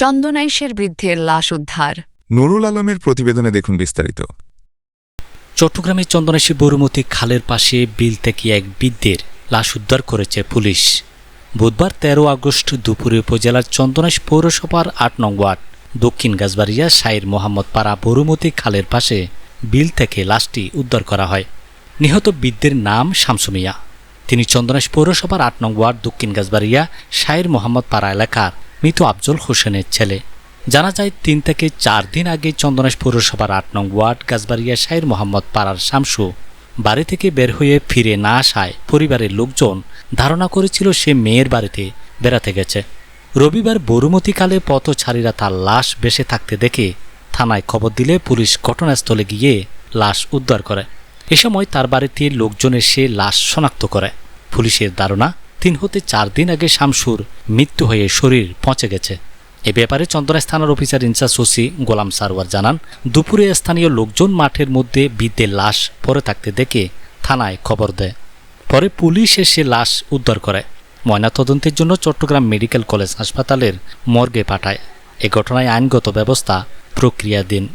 চন্দনাইশের বৃদ্ধের লাশ উদ্ধার। নুরুল আলমের প্রতিবেদনে দেখুন বিস্তারিত। চট্টগ্রামের চন্দনেশ্বী বরুমতী খালের পাশে বিল থেকে এক বৃদ্ধের লাশ উদ্ধার করেছে পুলিশ। বুধবার তেরো আগস্ট দুপুরে উপজেলার চন্দনেশ পৌরসভার আট নং ওয়ার্ড দক্ষিণ গাছবাড়িয়া শাইর মোহাম্মদ পাড়া বরুমতী খালের পাশে বিল থেকে লাশটি উদ্ধার করা হয়। নিহত বৃদ্ধের নাম শামসুমিয়া তিনি চন্দনেশ পৌরসভার আট নং ওয়ার্ড দক্ষিণ গাছবাড়িয়া শাইর মোহাম্মদ পাড়া এলাকার মৃত আফজল হোসেনের ছেলে। জানা যায়, তিন থেকে চার দিন আগে চন্দনেশ পৌরসভার আট নং ওয়ার্ড গাছবাড়িয়া শাইর মোহাম্মদ পাড়ার শামসু বাড়ি থেকে বের হয়ে ফিরে না আসায় পরিবারের লোকজন ধারণা করেছিল সে মেয়ের বাড়িতে বেড়াতে গেছে। রবিবার বরুমতিকালে পথচারীরা তার লাশ বেসে থাকতে দেখে থানায় খবর দিলে পুলিশ ঘটনাস্থলে গিয়ে লাশ উদ্ধার করে। এ সময় তার বাড়িতে লোকজন এসে লাশ শনাক্ত করে। পুলিশের ধারণা তিন হতে চার দিন আগে শামসুর মৃত্যু হয়ে শরীর পচে গেছে। এ ব্যাপারে চন্দনাইশ থানার officer in charge OC Golam Sarwar জানান, দুপুরে স্থানীয় লোকজন মাঠের মধ্যে বৃদ্ধের লাশ পরে থাকতে দেখে থানায় খবর দেয়। পরে পুলিশ এসে লাশ উদ্ধার করে। ময়নাতদন্তের জন্য চট্টগ্রাম মেডিকেল কলেজ হাসপাতালের মর্গে পাঠায়। এ ঘটনায় আইনগত ব্যবস্থা প্রক্রিয়াধীন।